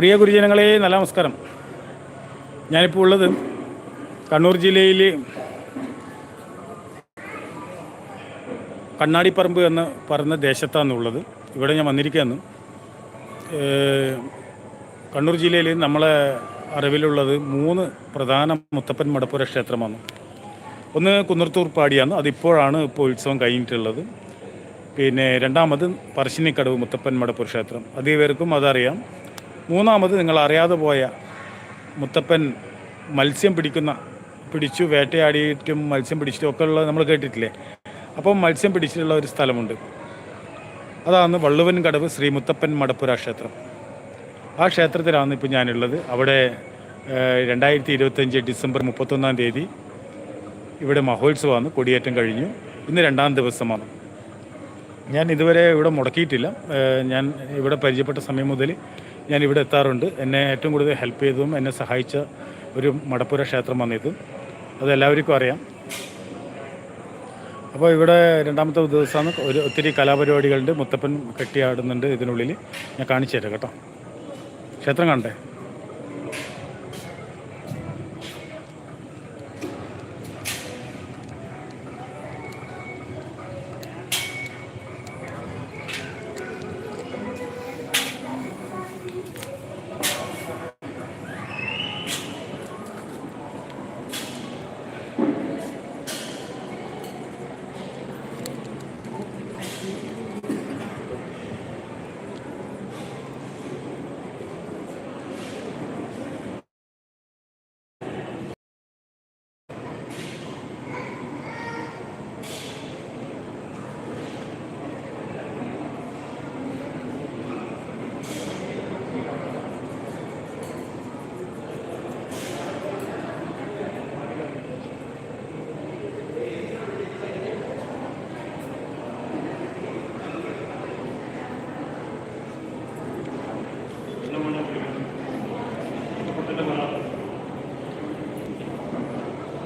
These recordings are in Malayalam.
പ്രിയ ഗുരുജനങ്ങളെ നല്ല നമസ്കാരം. ഞാനിപ്പോൾ ഉള്ളത് കണ്ണൂർ ജില്ലയിൽ കണ്ണാടിപ്പറമ്പ് എന്ന് പറയുന്ന ദേശത്താണ് ഉള്ളത് ഇവിടെ ഞാൻ വന്നിരിക്കുകയെന്ന് കണ്ണൂർ ജില്ലയിൽ നമ്മളെ അറിവിലുള്ളത് മൂന്ന് പ്രധാന മുത്തപ്പൻ മടപ്പുര ക്ഷേത്രമാണ്. ഒന്ന് കുന്നർത്തൂർ പാടിയാണ്. അതിപ്പോഴാണ് ഇപ്പോൾ ഉത്സവം കഴിഞ്ഞിട്ടുള്ളത്. പിന്നെ രണ്ടാമത് പറശ്ശിനിക്കടവ് മുത്തപ്പൻ മടപ്പുര ക്ഷേത്രം. അതേവർക്കും അതറിയാം. മൂന്നാമത് നിങ്ങൾ അറിയാതെ പോയ മുത്തപ്പൻ മത്സ്യം പിടിക്കുന്ന പിടിച്ചു വേട്ടയാടിയിട്ടും മത്സ്യം പിടിച്ചിട്ടും ഒക്കെ ഉള്ളത് നമ്മൾ കേട്ടിട്ടില്ലേ? അപ്പം മത്സ്യം പിടിച്ചിട്ടുള്ള ഒരു സ്ഥലമുണ്ട്. അതാണ് വള്ളുവൻ കടവ് ശ്രീ മുത്തപ്പൻ മടപ്പുര ക്ഷേത്രം. ആ ക്ഷേത്രത്തിലാണ് ഇപ്പോൾ ഞാനുള്ളത്. അവിടെ രണ്ടായിരത്തി ഇരുപത്തഞ്ച് ഡിസംബർ മുപ്പത്തൊന്നാം തീയതി ഇവിടെ മഹോത്സവമാണ്. കൊടിയേറ്റം കഴിഞ്ഞു. ഇന്ന് രണ്ടാം ദിവസമാണ്. ഞാൻ ഇതുവരെ ഇവിടെ മുടക്കിയിട്ടില്ല. ഞാൻ ഇവിടെ പരിചയപ്പെട്ട സമയം മുതൽ ഞാൻ ഇവിടെ എത്താറുണ്ട്. എന്നെ ഏറ്റവും കൂടുതൽ ഹെൽപ്പ് ചെയ്തതും എന്നെ സഹായിച്ച ഒരു മടപ്പുര ക്ഷേത്രം വന്നിത് അതെല്ലാവർക്കും അറിയാം. അപ്പോൾ ഇവിടെ രണ്ടാമത്തെ ദിവസമാണ് ഒരു ഒത്തിരി കലാപരിപാടികളുണ്ട്. മുത്തപ്പൻ കെട്ടിയാടുന്നുണ്ട് ഇതിനുള്ളിൽ. ഞാൻ കാണിച്ചു തരാം കേട്ടോ. ക്ഷേത്രം കണ്ടേ?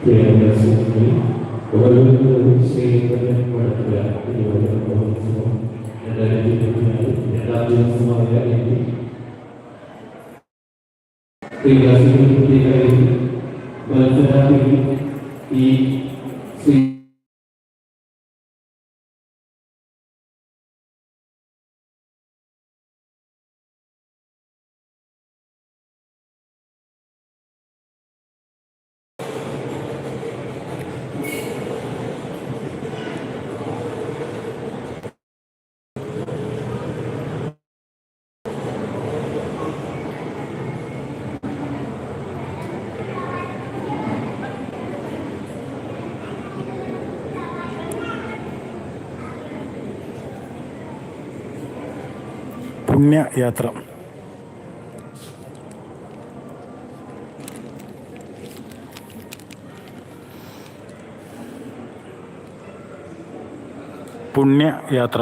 Terima kasih. Kepada Tuhan, saya ingin berterima kasih kepada Tuhan. രണ്ടായിരത്തി ഇരുപത്തിനാല് രണ്ടാം ദിവസമായ പ്രിയദാസികൾ മത്സരാർത്ഥികൾ ഈ പുണ്യയാത്ര പുണ്യയാത്ര